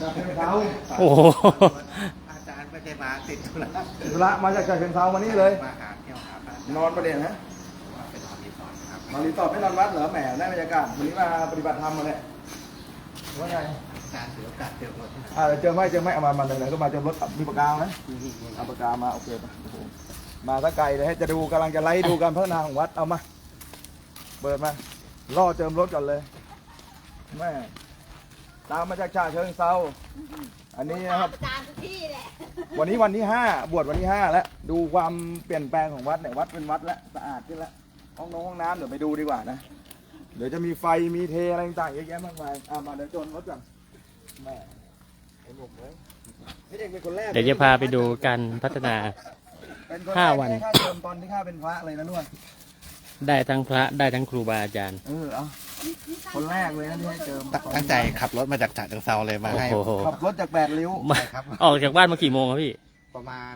จากเชิงเทราโอ้โหอาจารย์ไม่ได้มาติดธุระธุระมาจากจากเชิงเทรามานี่เลย มาหาเที่ยวหาพระอาจารย์นอนประเดี๋ยวนะมาเป็นนอนรีสอร์ทครับมารีสอร์ทไม่นอนวัดเหรอแหมได้บรรยากาศวันนี้มาปฏิบัติธรรมมาเนี่ยว่าไงอาจารย์ถือโอกาสเจอหมดที่ไหนอ่าเจอไหมเจอไหมเอามามาไหนๆก็มาเจอรถมีปากกาไหมเอาปากกามาโอเคปะโอ้โหมาสักไกลเลยให้จะดูกำลังจะไล่ดูการพัฒนาของวัดเอามาเปิดมาล่อเจิมรถก่อนเลยแม่ ตามมาจากชาเชิงเซาอันนี้นะครับ ตามทุกที่แหละวันนี้วันที่ห้าบวชวันที่ห้าแล้ว ดูความเปลี่ยนแปลงของวัดเนี่ยวัดเป็นวัดแล้วสะอาดขึ้นแล้วห้องน้องห้องน้ำเดี๋ยวไปดูดีกว่านะ เดี๋ยวจะมีไฟมีเทอะไรต่างๆเยอะแยะมากมายอะมาเดี๋ยวจนรถก่อนแม่ไอ้หนุ่มเลยนี่เองเป็นคนแรกเดี๋ยวจะพาไปดูการพัฒนา เป็นคนแรกห้าวัน ที่ให้ค่าเทอมตอนที่ข้าเป็นพระเลยนะนวดได้ทั้งพระได้ทั้งครูบาอาจารย์ เออเอา คนแรกเลยนะที่ให้เจิมตั้งใจขับรถมาจากฉะเชิงเซาเลยมาให้ โอ้โหขับรถจากแปดริ้วมาครับ ออกจากบ้านมากี่โมงครับพี่ ประมาณ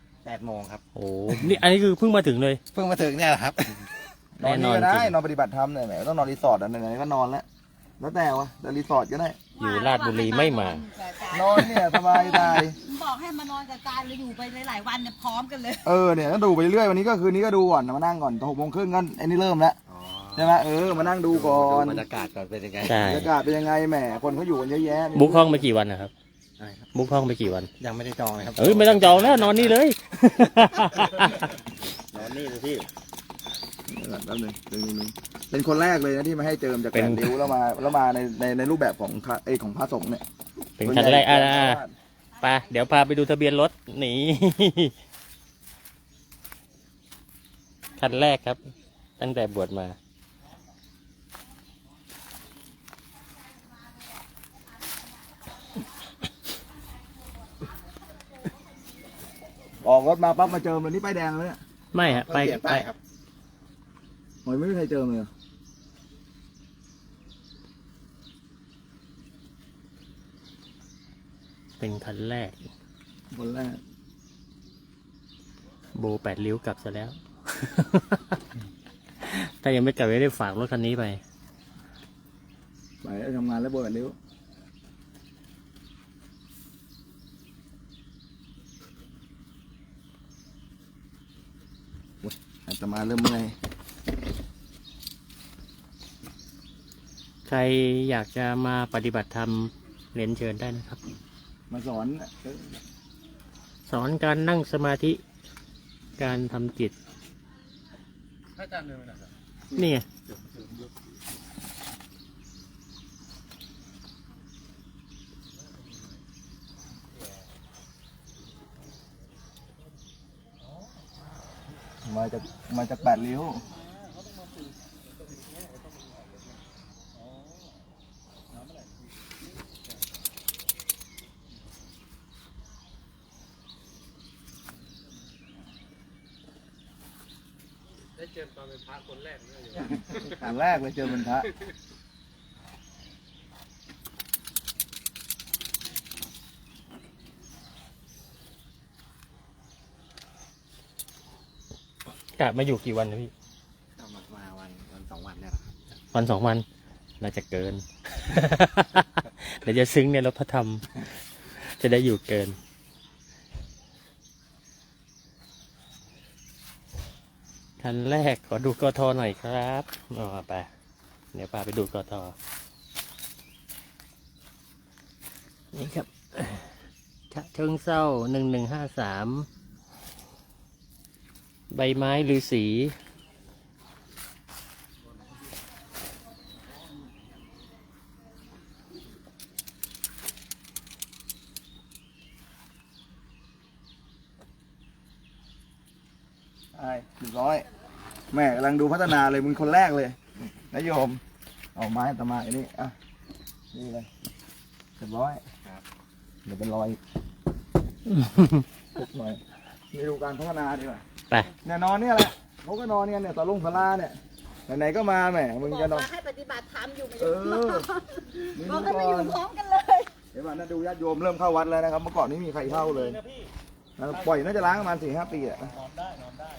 8โมงครับ โอ้โหนี่อันนี้คือเพิ่งมาถึงเลย เพิ่งมาถึงเนี่ยแหละครับ นอนแน่นอนี่นก็ได้จริง นอนปฏิบัติธรรมเนี่ยไหนต้องนอนรีสอร์ทอะไหนๆก็นอนแล้ว แล้วแต่วะแต่รีสอร์ทก็ได้ อยู่ราชบุรีไม่มา นอนเนี่ยสบายตาย บอกให้มานอนกับอาจารย์เลยอยู่ไปหลายๆวันเนี่ยพร้อมกันเลย เออเนี่ยก็ดูไปเรื่อยวันนี้ก็คืนนี้ก็ดูก่อนมานั่งก่อนหกโมงครึ่งก็ไอ้นี่เริ่มแล้วใช่ไหมเออมานั่งดูก่อนบรรยากาศก่อนเป็นยังไงใช่บรรยากาศเป็นยังไงแหมคนเขาอยู่กันเยอะแยะบุ๊กห้องไปกี่วันนะครับใช่ครับบุ๊กห้องไปกี่วัน ยังไม่ได้จองเลยครับเอ้ยไม่ต้องจองแล้วนอนนี่เลยนอนนี่เลยพี่แป๊บนึงหนึ่งหนึ่งเป็นคนแรกเลยนะที่มาให้เจิมจากเป็แปนดริ้วแล้วมาแล้วมาในในในรูปแบบของพระเอยของพระสงฆ์เนี่ย เป็นคันแรกอ่าอ่าไปเดี๋ยวพาไปดูทะเบียนรถหนีคันแรกครับ ตั้งแต่บวชมา ออกรถมาปั๊บมาเจิมเลยนี่ป้ายแดงเลยเนี่ยไม่ฮะไปเปลี่ยนไปป้ายครับโอ้ยไม่มีใครเจิมเลยเหรอเป็นคันแรก คนแรกโบแปดริ้วกลับซะแล้ว ถ้ายังไม่กลับไม่ได้ฝากรถคันนี้ไป ไปทำงานแล้วโบยแปดริ้ว อาจจะมาเริ่มเมื่อยใครอยากจะมาปฏิบัติธรรมเรียนเชิญได้นะครับ มาสอนเออสอนการนั่งสมาธิการทำจิตอาจารย์เดินไปไหนครับ นี่ไง มาจากมาจากแปดริ้วได้เจอตอนเป็นพระคนแรกเลย อันแรกเลยเจอเป็นพระ กะมาอยู่กี่วันนะพี่เอามามาวันวันสองวันเนี่ยแหละครับวันสองวัน น่าจะเกิน เดี๋ยวจะซึ้งในรถพระธรรม จะได้อยู่เกิน คันแรกขอดูกทหน่อยครับอ๋อไป เดี๋ยวพาไปดูกทนี่ครับฉะเชิงเศร้าหนึ่งหนึ่งห้าสาม ใบไม้ฤาษีใช่เรียบร้อย แม่กำลังดูพัฒนาเลยมึงคนแรกเลยนะโยมเอาไม้ตะมาอันนี้อะนี่เลยเรียบร้อยครับเดี๋ยวเป็นรอยทุกหน่อยนี่ดูการพัฒนาดีกว่า ไป เนี่ยนอนเนี่ยแหละเขาก็นอนเนี่ยเนี่ยตะลุงสลาเนี่ยไหนๆก็มาแหมมึงบอกจะนอนว่าให้ปฏิบัติธรรมอยู่ไม่เอได้อนี่บอกดูให้ก่มาออยู่นพร้อมกันเลย เดี๋ยวมานะดูญาติโยมเริ่มเข้าวัดแล้วนะครับเมื่อก่อนไม่มีใครเข้าเลยนะปล่อยน่าจะล้างประมาณสี่ห้าปีอะนอนได้นอนได้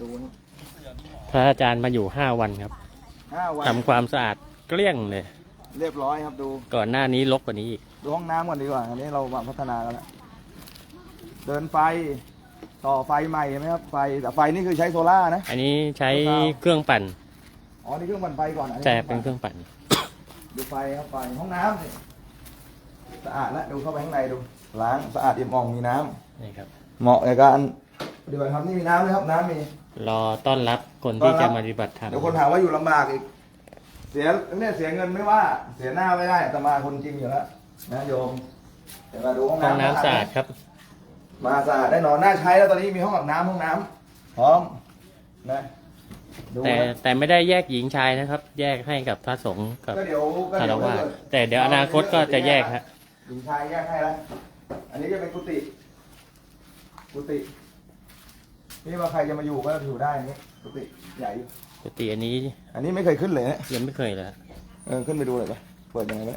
ดูนี่พระอาจารย์มาอยู่ห้าวันครับห้าวันทำความสะอาดเกลี้ยงเลยดเรียบร้อยครับดู ก่อนหน้านี้ลกกว่านี้อีก ดูห้องน้ำก่อนดีกว่า อันนี้เรามาพัฒนากันแล้ว เดินไฟ ต่อไฟใหม่เห็นไหมครับไฟแต่ไฟนี่คือใช้โซล่าร์นะ อันนี้ใช้เครื่องปั่น อ๋อนี่เครื่องปั่นไฟก่อนอันนี้แต่เป็นเครื่องปั่น ดูไฟครับไฟห้องน้ำสิสะอาดแล้วดูเข้าไปข้างในดูล้างสะอาดเอี่ยมอ่องมีน้ำนี่ครับเหมาะในการปฏิบัติธรรมนี่มีน้ำเลยครับน้ำมีรอต้อนรับคนที่ต้จะอนรับมาปฏิบัติธรรมเดี๋ยวคนถามว่าอยู่ลำบากอีก เสียเนี่ยเสียเงินไม่ว่า เสียหน้าไม่ได้แต่มาคนจริงอยู่แล้วนะโยมเดี๋ยวมาดูห้องห้องน้ำน้ำสะอาดครับ มาสะอาดได้นอนน่าใช้แล้วตอนนี้มีห้องอาบน้ำห้องน้ำพร้อมนะดูแต่นะแต่ไม่ได้แยกหญิงชายนะครับ แยกให้กับพระสงฆ์กับก็เดี๋ยวก็คารเดี๋ยววะแต่เดี๋ยวอนาคตก็จะแยกฮะหญิงชายแยกให้แล้วอันนี้จะเป็นกุฏิกุฏินี่ว่าใครจะมาอยู่ก็อยู่ได้นี่กุฏิใหญ่อยู่ปกติอันนี้อันนี้ไม่เคยขึ้นเลยนะ ยังไม่เคยเลยฮะเออขึ้นไปดูเลยปะเปิดยังไงไหม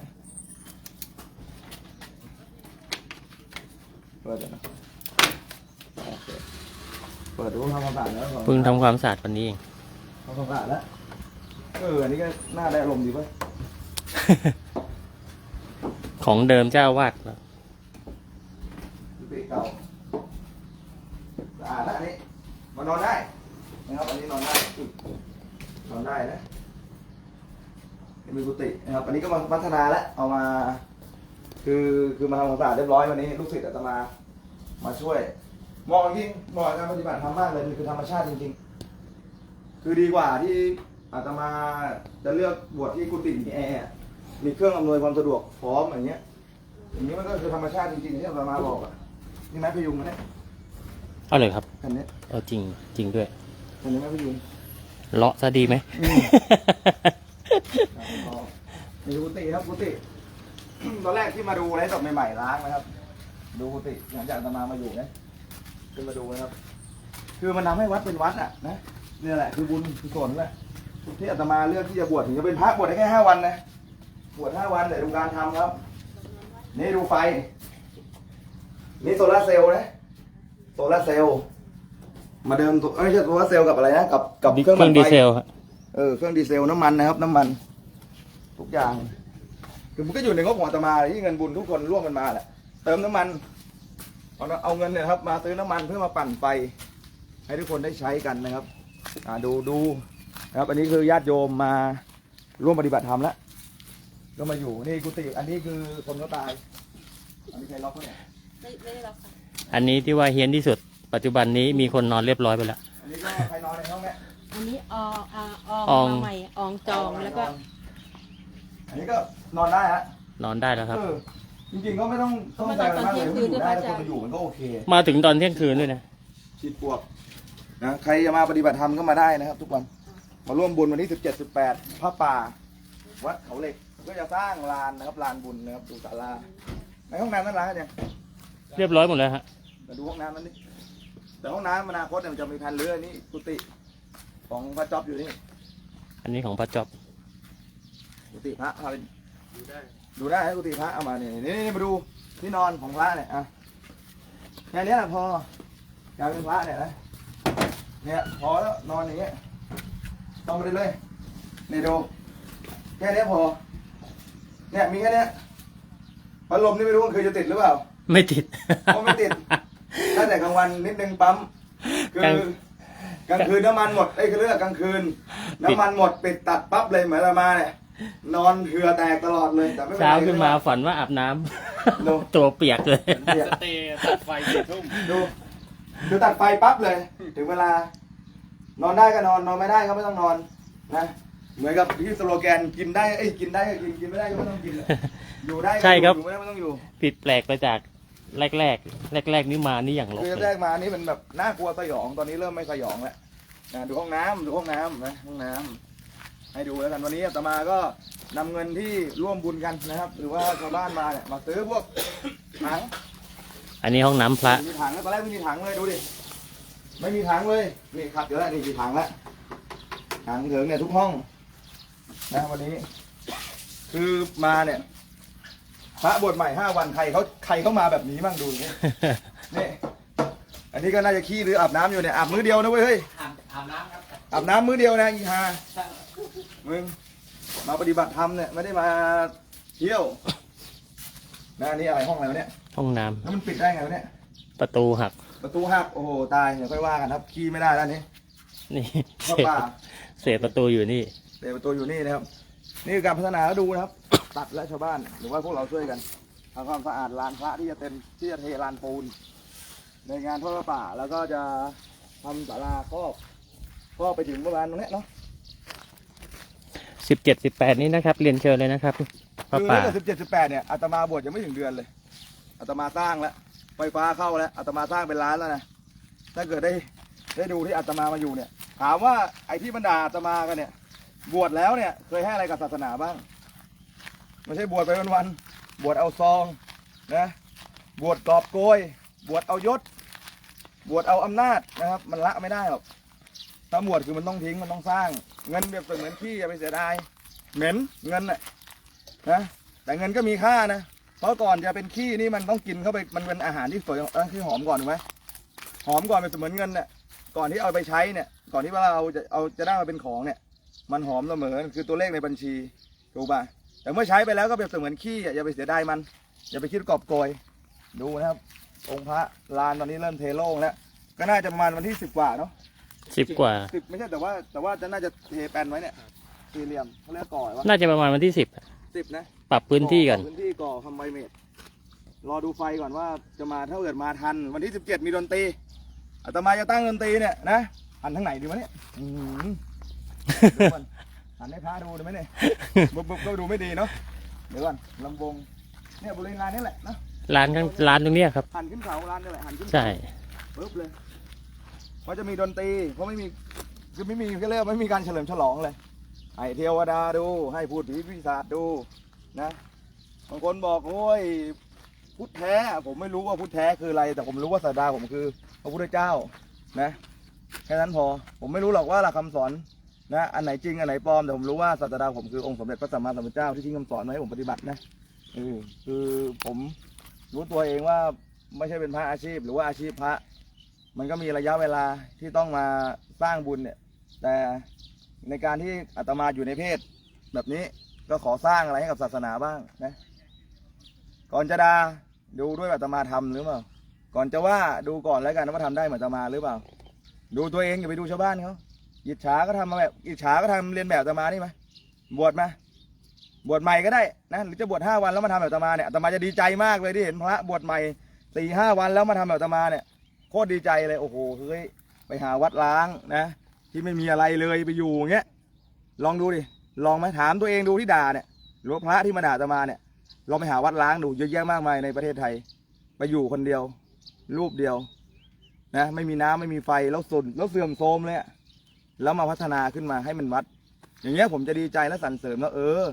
เปิดเลยนะ โอเคเปิดดูทำความสะอาดแล้วเพิ่งทำความสะอาดวันนี้เอง ทำความสะอาดแล้วเอออันนี้ก็น่าได้อารมณ์ดีป่ะของเดิมเจ้าวาดครับกุฏิเก่าสะอาดแล้วอันนี้มานอนได้นะครับอันนี้นอนได้อุ๊ยนอนได้นะนี่มีกุฏินะครับอันนี้ก็มาพัฒนาแล้วเอามา คือคือมาทำความสะอาดเรียบร้อยวันนี้ลูกศิษย์อาตมา มาช่วย เหมาะจริงเหมาะกับการปฏิบัติธรรมมากเลยมันคือธรรมชาติจริง ๆ คือดีกว่าที่อาตมาจะเลือกบวชที่กุฏิมีแอร์อะมีเครื่องอำนวยความสะดวกพร้อมอย่างเงี้ย อย่างนี้มันก็คือธรรมชาติจริงๆที่อาตมาบอกอะนี่ไม้พยุงนะเนี่ยเอาเลยครับคันนี้เอาจริงจริงด้วยคันนี้ไม้พยุงเลาะซะดีไหมอ๋อนี่ดูกุฏิครับกุฏิตอนแรกที่มาดูไลฟ์สดใหม่ๆล้างนะครับ ดูกุฏิหลังจากอาตมามาอยู่นะ ขึ้นมาดูนะครับ คือมันทำให้วัดเป็นวัดอะนะนี่แหละคือบุญกุศลแหละที่อาตมาเลือกที่จะบวชถึงจะเป็นพระบวชได้แค่ห้าวันนะบวชห้าวันแต่ดูการทำครับ นี่ดูไฟ นี่โซลาร์เซลล์นะโซลาร์เซลล์มาเดิมตัวเอ้ยไม่ใช่โซลาร์เซลล์กับอะไรนะกับกับเคเครื่องรื่องปั่นดีไฟเซลฮะเออเครื่องดีเซลน้ำมันนะครับ น้ำมัน ทุกอย่างคือมันก็อยู่ในงบของอาตมาที่เงินบุญทุกคนร่วมกันมาแหละเติมน้ำมัน เอาเอาเงินเนี่ยนะครับมาซื้อน้ำมันเพื่อมาปั่นไฟให้ทุกคนได้ใช้กันนะครับอ่าดูดูนะครับ อันนี้คือญาติโยมมาร่วมปฏิบัติธรรมแล้วก็มาอยู่นี่กุฏิอันนี้คือคนเขาตาย อันนี้ใครล็อกเขาเนี่ยไม่ไม่ได้รับค่ะอันนี้ที่ว่าเฮี้ยนที่สุด ปัจจุบันนี้มีคนนอนเรียบร้อยไปแล้วอันนี้ก็ใครนอนในห้องเนี่ยอันนี้อองอ่าอออองงมาใหม่อองจองแล้วก็ อันนี้ก็นอนได้ฮะนอนได้แล้วครับเออ จริงๆก็ไม่ต้องต้องใจอะไรมากเลยมันอยู่ได้ถ้าคนมาอยู่มันก็โอเคมาถึงตอนเที่ยงคืนด้วยนะฉีดปวกนะใครจะมาปฏิบัติธรรมก็มาได้นะครับ ทุกวันมาร่วมบุญวันที่17 18พระป่า วัดเขาเหล็กก็จะสร้างลานนะครับลานบุญนะครับดูศาลาในห้องน้ำนั้นล้างกันยังเรียบร้อยหมดแล้วฮะ มาดูห้องน้ำนั้นนี่แต่ห้องน้ำอนาคตเนี่ยมันจะมีแผ่นเรือนี่กุฏิของพระจ๊อบอยู่นี่อันนี้ของพระจอบกุฏิพระพาไปดูได้ ให้กุฏิพระเอามาเนี่ยนี่นี่มาดูที่นอนของพระเนี่ยอะแค่เนี้ยแหละพอการเป็นพระเนี่ยนะเนี่ยพอแล้วนอนอย่างเงี้ยต้องไปเลยนี่ดูแค่เนี้ยพอ เนี่ยมีแค่เนี้ยพัดลมนี่ไม่รู้ว่าเคยจะติดหรือเปล่า ไม่ติดเพราะไม่ติดตั้งแต่กลางวันนิดนึงปั๊มคืกลางอกลางคืนน้ำมันหมดไอ้ยคือเรื่องกลางคืน น้ำมันหมดปิดตัดปั๊บเลยเหมือนเรามาเนี่ย นอนเหือแตกตลอดเลยแต่ไม่เป็นไร เช้าขึ้นมาฝันว่าอาบน้ำดูตัวเปียกเลย เนี่ยสเตย์ตัดไฟสี่ทุ่มดูดูตัดไฟปั๊บเลย ถึงเวลา นอนได้ก็นอนนอนไม่ได้ก็ไม่ต้องนอนนะเหมือนกับที่สโลแกนกินได้เอ้ยกินได้ก็กินกินไม่ได้ก็ไม่ต้องกินอยู่ได้ก็ใช่ครับ อยู่ไม่ได้ไม่ต้องอยู่ ผิดแปลกไปจากแรกแรกแรกแรกๆนี่มานี่อย่างลกคือเลแรยกมานี่มันแบบน่ากลัวสยองตอนนี้เริ่มไม่สยองแล้วนะดูห้องน้ำดูห้องน้ำนะห้องน้ำ ให้ดูแล้วกันวันนี้อาตมาก็นำเงินที่ร่วมบุญกันนะครับ หรือว่าชาวบ้านมาเนี่ยมาซื้อพวกถังอันนี้ห้องน้ำพระมีถังแล้วตอนแรกไม่มีถังเลยดูดิไม่มีถังเลยนี่ครับเดี๋ยวแล้วนี่มีถังแล้วถังถึงเนี่ยทุกห้องนะวันนี้ คือมาเนี่ยพระบวชใหม่ห้าวันใครเขาใครเขามาแบบนี้บ้างดูดินี่อันนี้ก็น่าจะขี้หรืออาบน้ำอยู่เนี่ยอาบมื้อเดียวนะเว้ยเฮ้ยอาบอาบน้ำครับอาบน้ำมื้อเดียวนะอีฮา มึงมาปฏิบัติธรรมเนี่ยไม่ได้มาเที่ยวนะอันนี่อะไรห้องอะไรวะเนี่ยห้องน้ำแล้วมันปิดได้ไงวะเนี่ยประตูหัก ประตูหักโอ้โหตายเดี๋ยวค่อยว่ากันครับขี้ไม่ได้แล้วนี่นี่เข้าเศษป่าเศษประตูอยู่นี่ เดี๋ยวประตูอยู่นี่นะครับ นี่คือการพัฒนาแล้วดูนะครับ ตัดและชาวบ้านหรือว่าพวกเราช่วยกันทำความสะอาดลานพระที่จะเต็มที่จะเทลานปูน ในงานทอดผ้าป่าแล้วก็จะทำศาลาครอบครอบไปถึงประมาณตรงเนี้ยเนาะ สิบเจ็ดสิบแปดนี้นะครับ เรียนเชิญเลยนะครับพระคือป่า ตั้งแต่สิบเจ็ดสิบแปดเนี่ยอาตมาบวชยังไม่ถึงเดือนเลยอาตมาสร้างแล้วไฟฟ้าเข้าแล้วอาตมาสร้างเป็นล้านแล้วนะถ้าเกิดได้ได้ดูที่อาตมามาอยู่เนี่ย ถามว่าไอ้ที่บรรดาอาตมากันเนี่ย บวชแล้วเนี่ยเคยให้อะไรกับศาสนาบ้างไม่ใช่บวชไปวันๆบวชเอาซองนะบวชกอบโกย บวชเอายศ บวชเอาอำนาจนะครับ มันละไม่ได้หรอกถ้าบวชคือมันต้องทิ้งมันต้องสร้าง เงินเปรียบเสมือนขี้อย่าไปเสียดาย เหม็นเงินน่ะนะแต่เงินก็มีค่านะ เพราะก่อนจะเป็นขี้นี่มันต้องกินเข้าไปมันเป็นอาหารที่สวยเออที่หอมก่อนถูกไหมหอมก่อนเป็นเสมือนเงินเนี่ยก่อนที่เอาไปใช้เนี่ย ก่อนที่ว่าเราจะเอาจะได้มาเป็นของเนี่ย มันหอมเสมอคือตัวเลขในบัญชีถูกป่ะแต่เมื่อใช้ไปแล้วก็เป็นเสมือนขี้อะอย่าไปเสียดายมัน อย่าไปคิดกอบโกยดูนะครับ องค์พระลานตอนนี้เริ่มเทโล่งแล้วก็น่าจะประมาณวันที่สิบกว่าเนาะ สิบกว่า สิบไม่ใช่แต่ว่าแต่ว่าจะน่าจะเทแปลนไว้เนี่ยสี่เหลี่ยมเขาเรียกก่อวะน่าจะประมาณวันที่สิบสิบนะปรับพื้นที่ก่อนพื้นที่ก่อคำไวเมดรอดูไฟก่อนว่าจะมาถ้าเกิดมาทัน วันที่สิบเจ็ดมีดนตรีอาตมาจะตั้งดนตรีเนี่ยนะหันทางไหนดีวะเนี่ยอื้อหือดูก่อนหันให้พระดูได้ไหมเนี่ยบุบบุบก็ดูไม่ดีเนาะเดี๋ยวก่อนลำวงเนี่ยบริเวณลานนี่แหละนะร้านข้างร้านตรงเนี้ยครับหันขึ้นเสาลานนี่แหละหันขึ้นเสาใช่ปุ๊บเลย เพราะจะมีดนตรีเพราะไม่มีคือไม่มีก็เรียกไม่มีการเฉลิมฉลองเลยให้เทวดาดูให้พูดผีพิศาจดูนะบางคนบอกโอ้ยพุทธแท้ผมไม่รู้ว่าพุทธแท้คืออะไร แต่ผมรู้ว่าศาสดาผมคือพระพุทธเจ้านะแค่นั้นพอผมไม่รู้หรอกว่าหลักคำสอนนะอันไหนจริงอันไหนปลอมแต่ผมรู้ว่าศาสดาผมคือองค์สมเด็จพระสัมมาสัมพุทธเจ้าที่ทิ้งคำสอนมาให้ผมปฏิบัตินะเออคือผมรู้ตัวเองว่าไม่ใช่เป็นพระอาชีพ หรือว่าอาชีพพระ มันก็มีระยะเวลาที่ต้องมาสร้างบุญเนี่ย แต่ในการที่อาตมาอยู่ในเพศ แบบนี้ก็ขอสร้างอะไรให้กับศาสนาบ้างนะ ก่อนจะดาดูด้วยอาตมาทำหรือเปล่า ก่อนจะว่าดูก่อนแล้วกันว่าทำได้เหมือนอาตมาหรือเปล่า ดูตัวเองอย่าไปดูชาวบ้านเขาอิจฉาก็ทำมาแบบอิจฉาก็ทำเรียนแบบอาตมานี่ไหมบวชมาบวชใหม่ก็ได้นะหรือจะบวชห้าวันแล้วมาทำแบบอาตมาเนี่ยอาตมาจะดีใจมากเลยที่เห็นพระบวชใหม่สี่ห้าวันแล้วมาทำแบบอาตมาเนี่ย โคตรดีใจเลยโอ้โหเฮ้ยไปหาวัดล้างนะ ที่ไม่มีอะไรเลยไปอยู่อย่างเงี้ยลองดูดิลองไหมถามตัวเองดูที่ด่าเนี่ยหรือพระที่มาด่าตมาเนี่ยลองไปหาวัดล้างดูเยอะแยะมากมายในประเทศไทย ไปอยู่คนเดียว รูปเดียวนะไม่มีน้ำไม่มีไฟแล้วสุนแล้วเสื่อมโทรมเลยแล้วมาพัฒนาขึ้นมาให้มันวัด อย่างเงี้ยผมจะดีใจและสรรเสริญว่าเออ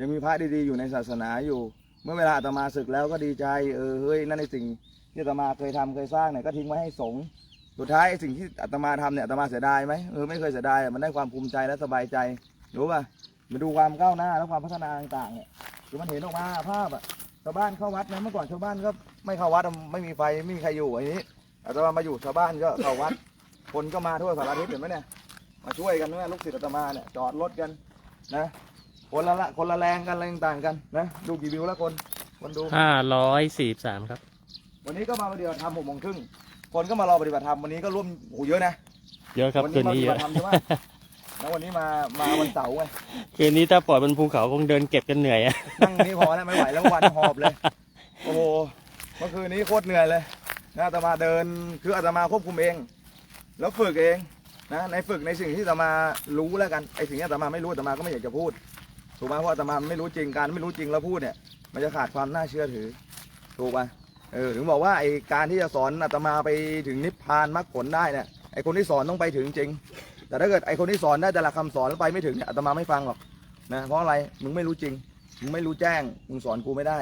ยังมีพระดีๆอยู่ในศาสนาอยู่ เมื่อเวลาอาตมาศึกแล้วก็ดีใจ เออเฮ้ยนั่นในสิ่ง ที่อาตมาเคยทำเคยสร้างเนี่ยก็ทิ้งไว้ให้สงฆ์สุดท้ายสิ่งที่อาตมาทำเนี่ยอาตมาเสียดายไหมเออไม่เคยเสียดายมันได้ความภูมิใจและสบายใจรู้ป่ะมาดูความก้าวหน้าและความพัฒนาต่างๆเนี่ยคือมันเห็นออกมาภาพอะชาวบ้านเข้าวัดนะเมื่อก่อนชาวบ้านก็ไม่เข้าวัดไม่มีไฟไม่มีใครอยู่อันนี้อาตมามาอยู่ชาวบ้านก็เข้าวัด คนก็มาทั่วสารทิศเห็นไหมเนี่ยมาช่วยกันนะลูกศิษย์อาตมาเนี่ยจอดรถกันนะคนละละคนละแรงกันอะไรต่างๆกันนะดูกี่วิวแล้วคนคนดูห้าร้อยสี่สามครับ วันนี้ก็มาปฏิบัติธรรมหกโมงครึ่งคนก็มารอปฏิบัติธรรมวันนี้ก็ร่วมโอ้โหเยอะนะ เยอะครับวันคืนี้นมาปนี้ฏิเยบัอะติธรรมใช่ไหมแล้ววันนี้มามาวันเสาร์ไงคืนนี้ถ้าปล่อยบนภูเขาคงเดินเก็บกันเหนื่อยอะนั่งนี่พอแล้วไม่ไหวแล้ววันหอบเลย โอ้โหเมื่อคืนนี้โคตรเหนื่อยเลยนะอาตมาเดินคืออาตมาควบคุมเอง แล้วฝึกเองนะในฝึกในสิ่งที่อาตมารู้แล้วกันไอสิ่งที่อาตมาไม่รู้อาตมาก็ไม่อยากจะพูดถูกไหมเพราะอาตมาไม่รู้จริงการไม่รู้จริงแล้วพูดเนี่ย มันจะขาดความน่าเชื่อถือถูกป่ะ เออถึงบอกว่าไอการที่จะสอนอาตมาไปถึงนิพพานมรรคผลได้เนี่ยไอคนที่สอนต้องไปถึงจริง แต่ถ้าเกิดไอคนที่สอนได้แต่ละคำสอนแล้วไปไม่ถึงเนี่ยอาตมาไม่ฟังหรอกนะเพราะอะไรมึงไม่รู้จริงมึงไม่รู้แจ้งมึงสอนกูไม่ได้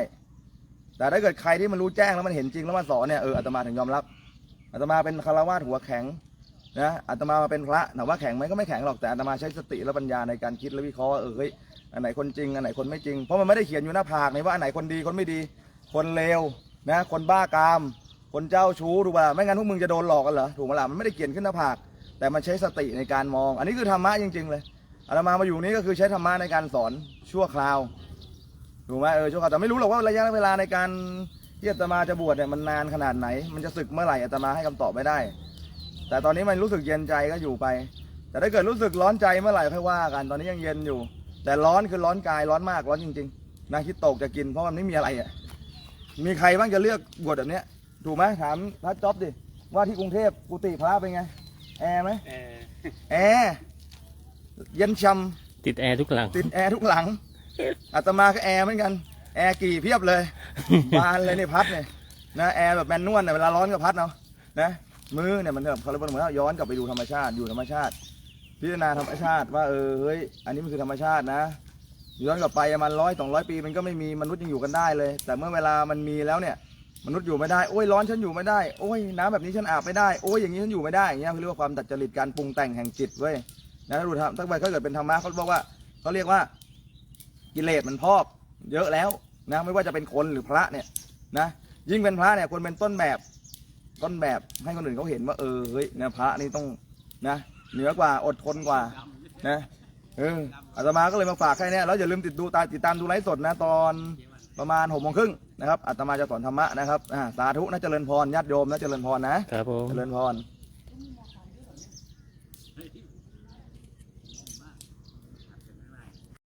แต่ถ้าเกิดใครที่มันรู้แจ้งแล้วมันเห็นจริงแล้วมันสอนเนี่ยเอออาตมาถึงยอมรับอาตมาเป็นคารวาสหัวแข็งนะอาตมามาเป็นพระถามว่าแข็งไหมก็ไม่แข็งหรอกแต่อาตมาใช้สติและปัญญาในการคิดและวิเคราะห์ว่าเออเฮ้ยอันไหนคนจริงอันไหนคนไม่จริง เพราะมันไม่ได้เขียนอยู่หน้าผากนี่ว่าอันไหนคนดีคนไม่ดี คนเลว นะคนบ้ากาม คนเจ้าชู้ถูกป่ะไม่งั้นพวกมึงจะโดนหลอกกันเหรอถูกไหมล่ะมันไม่ได้เขียนขึ้นหน้าผาก แต่มันใช้สติในการมอง อันนี้คือธรรมะจริง ๆ เลยอาตมามาอยู่นี้ก็คือใช้ธรรมะในการสอนชั่วคราวถูกไหมเออชั่วคราวแต่ไม่รู้หรอกว่าระยะเวลาในการที่อาตมาจะบวชเนี่ยมันนานขนาดไหน มันจะศึกเมื่อไหร่อาตมาให้คำตอบไม่ได้ แต่ตอนนี้มันรู้สึกเย็นใจก็อยู่ไป แต่ถ้าเกิดรู้สึกร้อนใจเมื่อไหร่ค่อยว่ากัน ตอนนี้ยังเย็นอยู่ แต่ร้อนคือร้อนกายร้อนมากร้อนจริงๆนาคิดตกจะกินเพราะมันไม่มีอะไรอะ มีใครบ้างจะเลือกบวชแบบเนี้ยถูกไหมถามพระจ๊อบดิว่าที่กรุงเทพกุฏิพระเป็นไง แอร์ไหมเออแอร์เย็นช่ติดแอร์ทุกหลังำติดแอร์ทุกหลังอาตมาก็แอร์เหมือนกัน แอร์กี่เพียบเลยบานเลยในพัดเนี่ยนะแอร์แบบแมนนวลเนี่ยเวลาร้อนก็พัดเนาะนะมือเนี่ยมันแบบเขาเรียกว่าเหมือนว่าย้อนกลับไปดูธรรมชาติอยู่ธรรมชาติ พิจารณาธรรมชาติว่าเออเฮ้ยอันนี้มันคือธรรมชาตินะ ย้อนกลับไปมันร้อยสองร้อยปีมันก็ไม่มีมนุษย์ยังอยู่กันได้เลย แต่เมื่อเวลามันมีแล้วเนี่ย มนุษย์อยู่ไม่ได้โอ้ยร้อนฉันอยู่ไม่ได้โอ้ยน้ำแบบนี้ฉันอาบไม่ได้โอ้ยอย่างนี้ฉันอยู่ไม่ได้อย่างเงี้ยเขาเรียกว่าความดัดจริตการปรุงแต่งแห่งจิตเว้ยนะถ้าดูทำถ้าไปถ้าเกิดเป็นธรรมะเขาบอกว่าเขาเรียกว่ากิเลสมันพอกเยอะแล้วนะไม่ว่าจะเป็นคนหรือพระเนี่ยนะยิ่งเป็นพระเนี่ยคนเป็นต้นแบบต้นแบบให้คนอื่นเขาเห็นว่าเออเฮ้ยนี่ยพระนี่ต้องนะเหนือกว่าอดทนกว่านะ เอออาตมาก็เลยมาฝากแค่เนี้ยแล้วอย่าลืมติดดูตาติดตามดูไลฟ์สดนะตอนประมาณหกโมงครึ่งนะครับอาตมาจะสอนธรรมะนะครับอ่าสาธุนะเจริญพรญาติโยมนะเจริญพรนะครับผมเจริญพร